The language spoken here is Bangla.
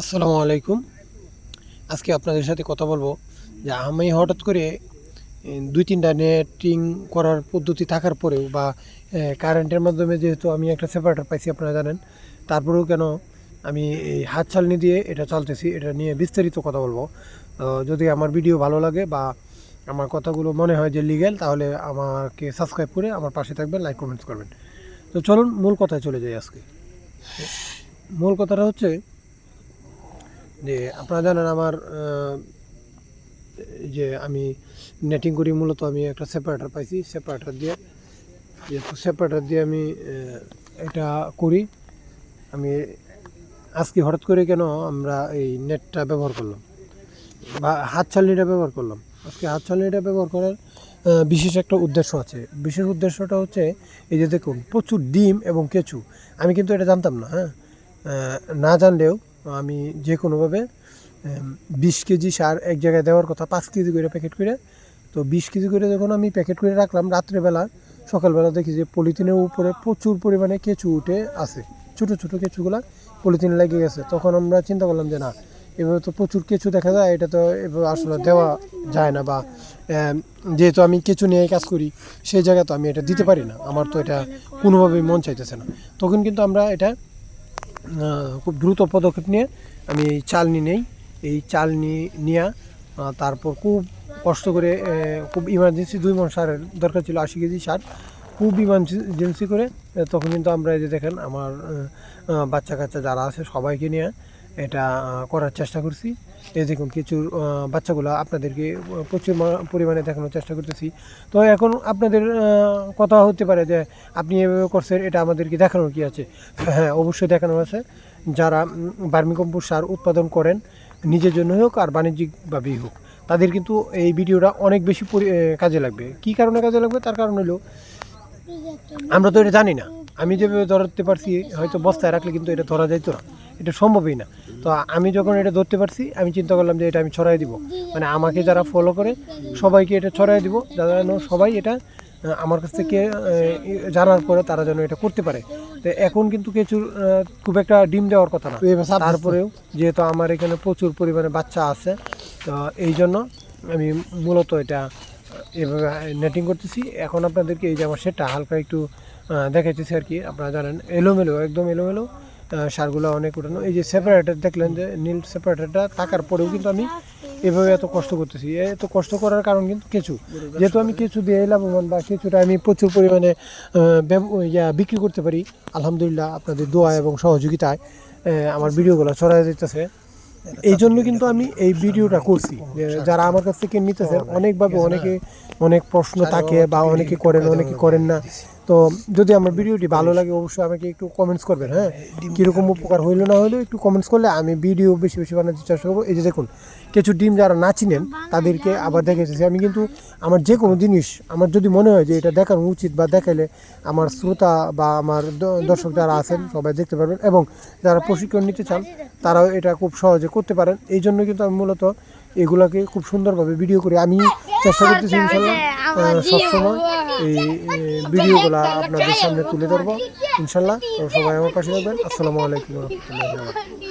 আসসালামু আলাইকুম। আজকে আপনাদের সাথে কথা বলব যে আমি হঠাৎ করে দুই তিনটা নেটিং করার পদ্ধতি থাকার পরেও বা কারেন্টের মাধ্যমে যেহেতু আমি একটা সেপারেটার পাইছি, আপনারা জানেন, তারপরেও কেন আমি এই হাত ছালনি দিয়ে এটা চালতেছি, এটা নিয়ে বিস্তারিত কথা বলব। যদি আমার ভিডিও ভালো লাগে বা আমার কথাগুলো মনে হয় যে লিগ্যাল তাহলে আমাকে সাবস্ক্রাইব করে আমার পাশে থাকবেন লাইক কমেন্টস করবেন। তো চলুন, মূল কথায় চলে যাই আজকে। মূল কথাটা হচ্ছে যে আপনারা জানেন আমার যে আমি নেটিং করি মূলত আমি একটা সেপারেটার পাইছি সেপারেটার দিয়ে, যেহেতু সেপারেটার দিয়ে আমি এটা করি, আমি আজকে হঠাৎ করে কেন আমরা এই নেটটা ব্যবহার করলাম বা হাত ছালনিটা ব্যবহার করলাম? আজকে হাত ছালনিটা ব্যবহার করার বিশেষ একটা উদ্দেশ্য আছে। বিশেষ উদ্দেশ্যটা হচ্ছে, এই যে দেখুন, প্রচুর ডিম এবং কেঁচু। আমি কিন্তু এটা জানতাম না হ্যাঁ? না জানলেও আমি যে কোনোভাবে বিশ কেজি সার এক জায়গায় দেওয়ার কথা, পাঁচ কেজি করে প্যাকেট করে, তো বিশ কেজি করে যখন আমি প্যাকেট করে রাখলাম, রাত্রেবেলা, সকালবেলা দেখি যে পলিথিনের উপরে প্রচুর পরিমাণে কেঁচু উঠে আছে। ছোটো ছোটো কেঁচুগুলা পলিথিনে লেগে গেছে। তখন আমরা চিন্তা করলাম যে না, এভাবে তো প্রচুর কেঁচু দেখা যায়, এটা তো এভাবে আসলে দেওয়া যায় না বা যেহেতু আমি কেঁচু নিয়ে কাজ করি, সেই জায়গায় তো আমি এটা দিতে পারি না। আমার তো এটা কোনোভাবেই মন চাইতেছে না। তখন কিন্তু আমরা এটা খুব দ্রুত পদক্ষেপ নিয়ে আমি এই চালনি নেই। এই চালনি নিয়ে তারপর খুব কষ্ট করে খুব ইমার্জেন্সি দুই মন সারের দরকার ছিল, আশি কেজি সার। খুব ইমার্জেন্সি করে তখন কিন্তু আমরা এই যে দেখেন, আমার বাচ্চা কাচ্চা যারা আছে সবাইকে নিয়ে এটা করার চেষ্টা করছি। এই দেখুন, কিছু বাচ্চাগুলো আপনাদেরকে প্রচুর পরিমাণে দেখানোর চেষ্টা করতেছি। তো এখন আপনাদের কথা হতে পারে যে আপনি এভাবে করছেন, এটা আমাদেরকে দেখানোর কি আছে? হ্যাঁ অবশ্যই দেখানো আছে। যারা বার্মিকম্পোস্ট সার উৎপাদন করেন, নিজের জন্য হোক আর বাণিজ্যিকভাবেই হোক, তাদের কিন্তু এই ভিডিওটা অনেক বেশি কাজে লাগবে। কি কারণে কাজে লাগবে? তার কারণ হলো, আমরা তো এটা জানি না। আমি যেভাবে ধরতে পারছি, হয়তো বস্তায় রাখলে কিন্তু এটা ধরা যাইতো না। এটা সম্ভবই না। তো আমি যখন এটা ধরতে পারছি আমি চিন্তা করলাম যে এটা আমি ছড়াই দিব। মানে আমাকে যারা ফলো করে সবাইকে এটা ছড়াই দিব যারা যেন সবাই এটা আমার কাছ থেকে জানার পরে তারা যেন এটা করতে পারে। তো এখন কিন্তু কিছু খুব একটা ডিম দেওয়ার কথা না। তারপরেও যেহেতু আমার এখানে প্রচুর পরিমাণে বাচ্চা আছে তো এই জন্য আমি মূলত এটা এভাবে নেটিং করতেছি। এখন আপনাদেরকে এই যে আমার সেটা হালকা একটু দেখাইতেছি আর কি আপনারা জানেন এলোমেলো একদম এলোমেলো। সারগুলো অনেক উঠানো। এই যে সেপারেটার দেখলেন যে নীল সেপারেটারটা থাকার পরেও কিন্তু আমি এভাবে এত কষ্ট করতেছি। এত কষ্ট করার কারণ কিন্তু কিছু। যেহেতু আমি কিছু দিয়ে লাভবান বা কিছুটা আমি প্রচুর পরিমাণে বিক্রি করতে পারি, আলহামদুলিল্লাহ আপনাদের দোয়া এবং সহযোগিতায় আমার ভিডিওগুলো ছড়াই যেতেছে এই জন্য কিন্তু আমি এই ভিডিওটা করছি। যারা আমার কাছ থেকে নিতেছে অনেকভাবে অনেকে অনেক প্রশ্ন থাকে বা অনেকে করেন অনেকে করেন না। তো যদি আমার ভিডিওটি ভালো লাগে অবশ্যই আমাকে একটু কমেন্টস করবেন হ্যাঁ? কীরকম উপকার হইল না হইল একটু কমেন্টস করলে আমি ভিডিও বেশি বেশি বানাতে চেষ্টা করব। এই যে দেখুন কিছু ডিম যারা না চিনেন তাদেরকে আবার দেখেছি। আমি কিন্তু আমার যে কোনো জিনিস আমার যদি মনে হয় যে এটা দেখানো উচিত বা দেখাইলে আমার শ্রোতা বা আমার দর্শক যারা আছেন সবাই দেখতে পারবেন এবং যারা প্রশিক্ষণ নিতে চান তারাও এটা খুব সহজে করতে পারেন। এই জন্য কিন্তু আমি মূলত এগুলাকে খুব সুন্দরভাবে ভিডিও করে। আমি চেষ্টা করতেছি ইনশাল্লাহ সবসময় এই ভিডিওগুলো আপনাদের সামনে তুলে ধরবো। ইনশাল্লাহ, সবাই আমার পাশে থাকবেন। আসসালামু আলাইকুম রহমতুল্লাহ